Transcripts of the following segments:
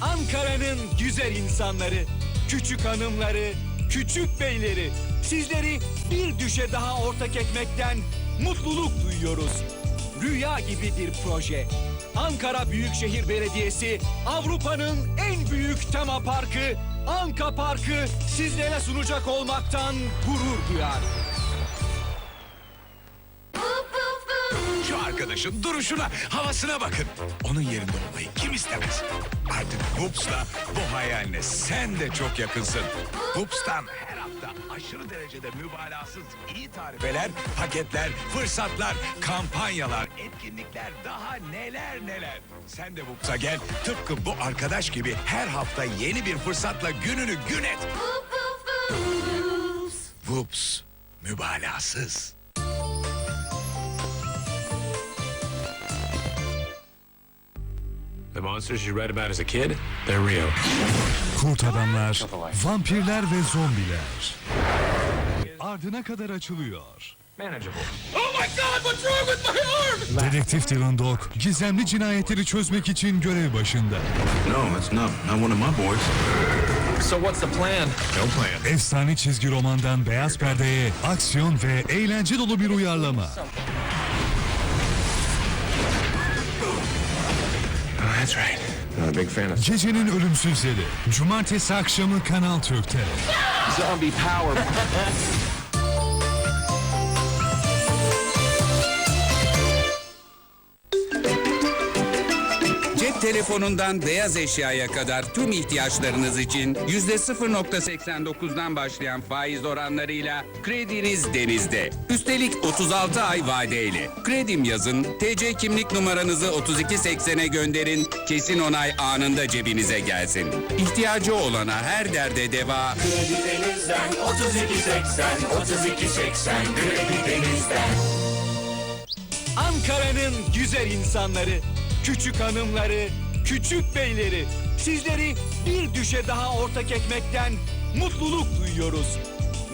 Ankara'nın güzel insanları, küçük hanımları, küçük beyleri sizleri bir düşe daha ortak etmekten mutluluk duyuyoruz. Rüya gibi bir proje. Ankara Büyükşehir Belediyesi Avrupa'nın en büyük tema parkı Anka Parkı sizlere sunacak olmaktan gurur duyar. Arkadaşın duruşuna, havasına bakın. Onun yerinde olmayı kim istemez? Artık Hoops'la bu hayaline sen de çok yakınsın. Hoops'tan her hafta aşırı derecede mübalağasız iyi tarifeler, paketler, fırsatlar, kampanyalar, etkinlikler daha neler neler. Sen de Hoops'a gel tıpkı bu arkadaş gibi her hafta yeni bir fırsatla gününü gün et. Whoops, mübalağasız. The monsters you read about as a kid, they're real. Kurt adamlar, vampirler ve zombiler. Ardına kadar açılıyor. Manageable. Dedektif Dylan Dog, gizemli cinayetleri çözmek için görev başında. No, it's not. Not one of my boys. So what's the plan? No plan. Efsane çizgi romandan beyaz perdeye aksiyon ve eğlence dolu bir uyarlama. That's right. Not a big fan of Gecenin ölümsüzleri. Cumartesi akşamı Kanal Türk'te. zombie power. telefonundan beyaz eşyaya kadar tüm ihtiyaçlarınız için yüzde 0.89'dan başlayan faiz oranlarıyla krediniz denizde. Üstelik 36 ay vadeyle. Kredim yazın, TC kimlik numaranızı 3280'e gönderin, kesin onay anında cebinize gelsin. İhtiyacı olana her derde deva, Denizden 3280 3280 kredi denizden. Ankara'nın güzel insanları, küçük hanımları, küçük beyleri sizleri bir düşe daha ortak etmekten mutluluk duyuyoruz.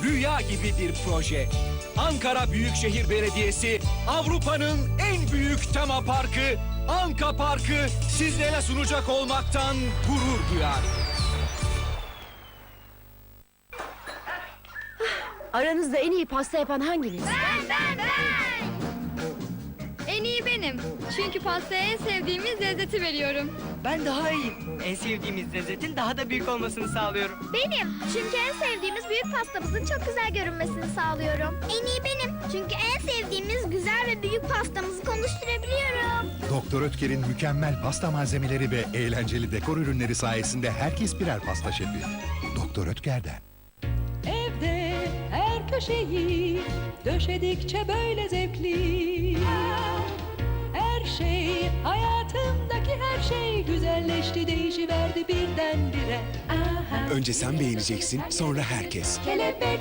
Rüya gibi bir proje. Ankara Büyükşehir Belediyesi Avrupa'nın en büyük tema parkı Anka Parkı sizlere sunacak olmaktan gurur duyar. Aranızda en iyi pasta yapan hanginiz? Ben ben ben. İyi benim. Çünkü pastaya en sevdiğimiz lezzeti veriyorum. Ben daha iyiyim. En sevdiğimiz lezzetin daha da büyük olmasını sağlıyorum. Benim. Çünkü en sevdiğimiz büyük pastamızın çok güzel görünmesini sağlıyorum. En iyi benim. Çünkü en sevdiğimiz güzel ve büyük pastamızı konuşturabiliyorum. Doktor Ötker'in mükemmel pasta malzemeleri ve eğlenceli dekor ürünleri sayesinde herkes birer pasta şefi. Doktor Ötker'den. Evde her köşeyi döşedikçe böyle zevkli. Her şey, hayatımdaki her şey güzelleşti, değişiverdi birdenbire. Aha. Önce sen beğeneceksin, sonra herkes. Kelebek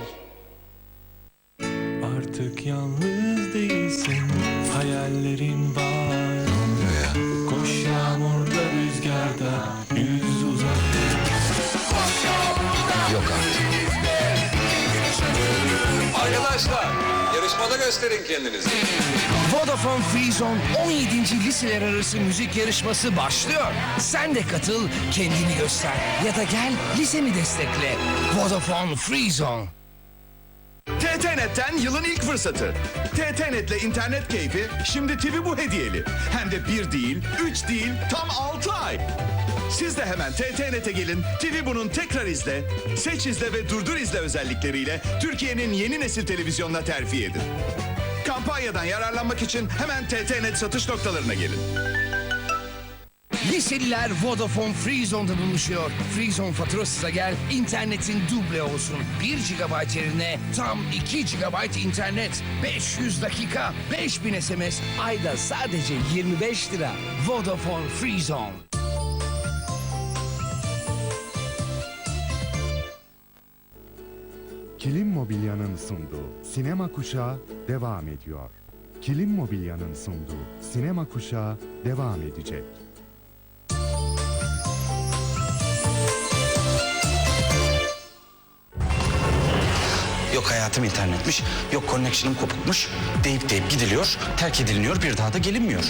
Artık yalnız gösterin kendinizi. Vodafone Free Zone 17. liseler arası müzik yarışması başlıyor. Sen de katıl, kendini göster ya da gel lisemi destekle. Vodafone Free Zone. TTNet'ten yılın ilk fırsatı. TTNet'le internet keyfi şimdi TV bu hediyeli. Hem de bir değil, üç değil, tam altı ay. Siz de hemen TTNet'e gelin, TV bunun tekrar izle, seç izle ve durdur izle özellikleriyle Türkiye'nin yeni nesil televizyonuna terfi edin. Kampanyadan yararlanmak için hemen TTNet satış noktalarına gelin. Liseliler Vodafone Free Zone'da buluşuyor. Free Zone faturasıza gel, internetin duble olsun. 1 GB yerine tam 2 GB internet. 500 dakika, 5000 SMS, ayda sadece 25 lira. Vodafone Free Kilim Mobilya'nın sunduğu Sinema Kuşağı devam ediyor. Kilim Mobilya'nın sunduğu Sinema Kuşağı devam edecek. Yok hayatım internetmiş, yok connection'ım kopukmuş deyip deyip gidiliyor, terk ediliniyor, bir daha da gelinmiyor.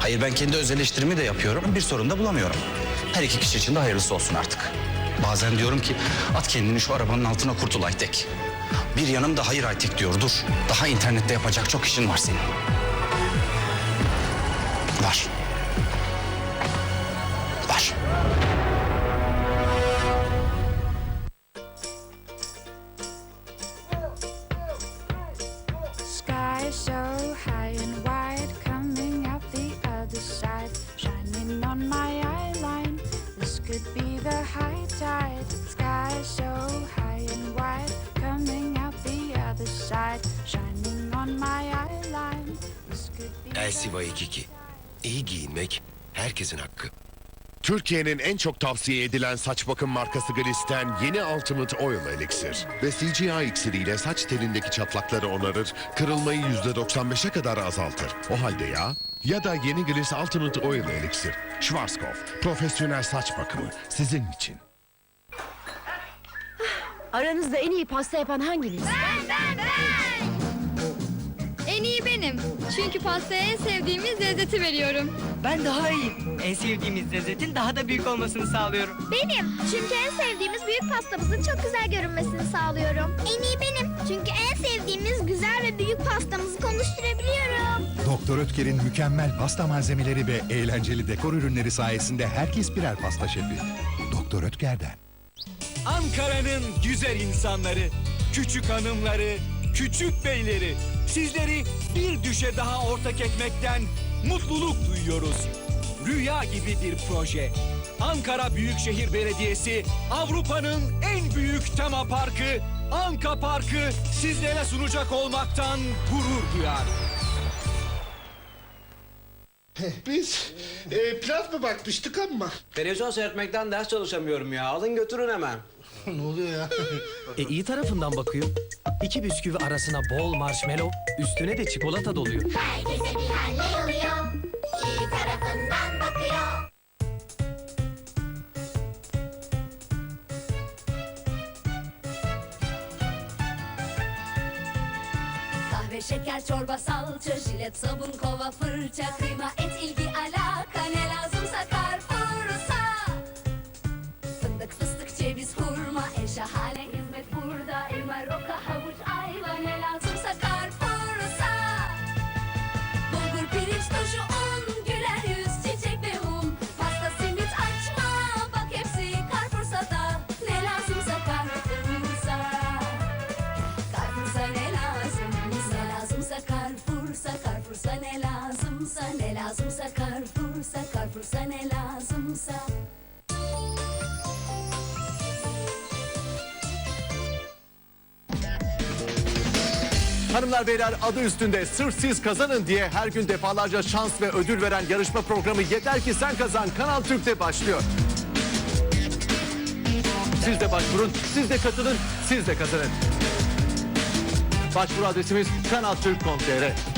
Hayır ben kendi öz eleştirimi de yapıyorum, bir sorun da bulamıyorum. Her iki kişi için de hayırlısı olsun artık. Bazen diyorum ki at kendini şu arabanın altına kurtul Aytek. Bir yanım da hayır Aytek diyor dur. Daha internette yapacak çok işin var senin. Var. Elsiva 22. İyi giyinmek herkesin hakkı. Türkiye'nin en çok tavsiye edilen saç bakım markası Gliss'ten yeni Ultimate Oil Elixir. Ve CGI iksiriyle saç telindeki çatlakları onarır, kırılmayı %95'e kadar azaltır. O halde ya, ya da yeni Gliss Ultimate Oil Elixir. Schwarzkopf, profesyonel saç bakımı sizin için. Aranızda en iyi pasta yapan hanginiz? Ben ben ben. Çünkü pastaya en sevdiğimiz lezzeti veriyorum. Ben daha iyiyim. En sevdiğimiz lezzetin daha da büyük olmasını sağlıyorum. Benim. Çünkü en sevdiğimiz büyük pastamızın çok güzel görünmesini sağlıyorum. En iyi benim. Çünkü en sevdiğimiz güzel ve büyük pastamızı konuşturabiliyorum. Doktor Ötker'in mükemmel pasta malzemeleri ve eğlenceli dekor ürünleri sayesinde herkes birer pasta şefi. Doktor Ötker'den. Ankara'nın güzel insanları, küçük hanımları, küçük beyleri. Sizleri bir düşe daha ortak etmekten mutluluk duyuyoruz. Rüya gibi bir proje. Ankara Büyükşehir Belediyesi Avrupa'nın en büyük tema parkı Anka Parkı sizlere sunacak olmaktan gurur duyar. Biz e, plan mı bakmıştık ama? Televizyon seyretmekten ders çalışamıyorum ya. Alın götürün hemen. ne oluyor ya? E iyi tarafından bakıyorum. İki bisküvi arasına bol marshmallow, üstüne de çikolata doluyor. Herkese bir haller oluyor. İyi tarafından bakıyor. Kahve, şeker, çorba, salça, jilet, sabun, kova, fırça, kıyma, et, ilgi, alaka ne lazımsa Carrefour'sa. Fındık, fıstık, ceviz, hurma, en şahane lazımsa Carrefour'sa Carrefour'sa ne lazımsa Hanımlar beyler adı üstünde sırf siz kazanın diye her gün defalarca şans ve ödül veren yarışma programı Yeter ki sen kazan Kanal Türk'te başlıyor. Siz de başvurun, siz de katılın, siz de kazanın. Başvuru adresimiz kanaltürk.com.tr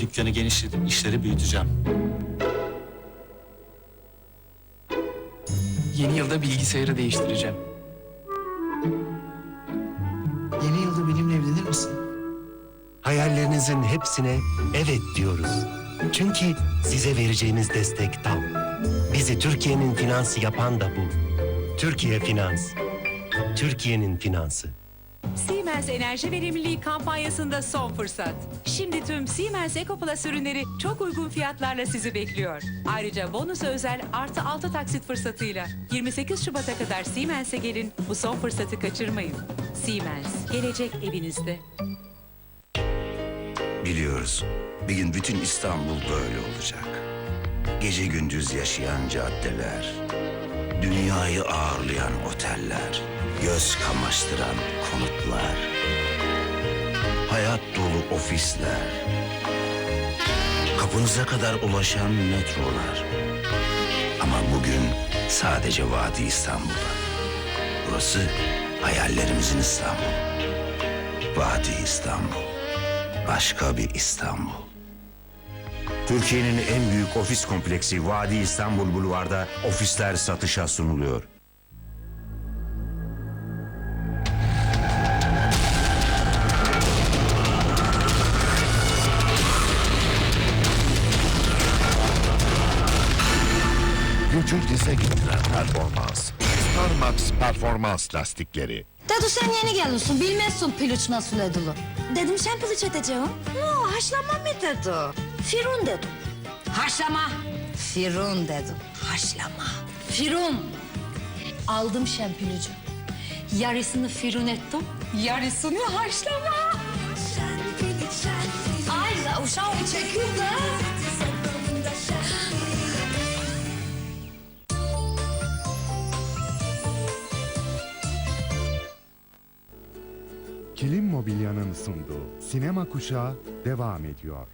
Dükkanı genişledim, işleri büyüteceğim. Yeni yılda bilgisayarı değiştireceğim. Yeni yılda benimle evlenir misin? Hayallerinizin hepsine evet diyoruz. Çünkü size vereceğimiz destek tam. Bizi Türkiye'nin finansı yapan da bu. Türkiye Finans. Türkiye'nin finansı. Siemens Enerji Verimliliği kampanyasında son fırsat. Şimdi tüm Siemens EcoPlus ürünleri çok uygun fiyatlarla sizi bekliyor. Ayrıca bonus özel artı 6 taksit fırsatıyla 28 Şubat'a kadar Siemens'e gelin bu son fırsatı kaçırmayın. Siemens, gelecek evinizde. Biliyoruz. Bir gün bütün İstanbul böyle olacak. Gece gündüz yaşayan caddeler, dünyayı ağırlayan oteller, göz kamaştıran konutlar, hayat dolu ofisler, kapınıza kadar ulaşan metrolar. Ama bugün sadece Vadi İstanbul'da. Burası hayallerimizin İstanbul. Vadi İstanbul. başka bir İstanbul. Türkiye'nin en büyük ofis kompleksi Vadi İstanbul Bulvar'da ofisler satışa sunuluyor. Gücü dize getiren performans. Starmax performans lastikleri. Dedu sen yeni geliyorsun bilmezsin piliç nasıl edilir. Dedim sen piliç edeceğim. No haşlama mı dedu? Firun dedim. Haşlama. Firun dedim. Haşlama. Firun. Aldım şempülücü. Yarısını firun ettim, yarısını haşlama. Ay la uşağım çekil Kilim Mobilya'nın sunduğu Sinema Kuşağı devam ediyor.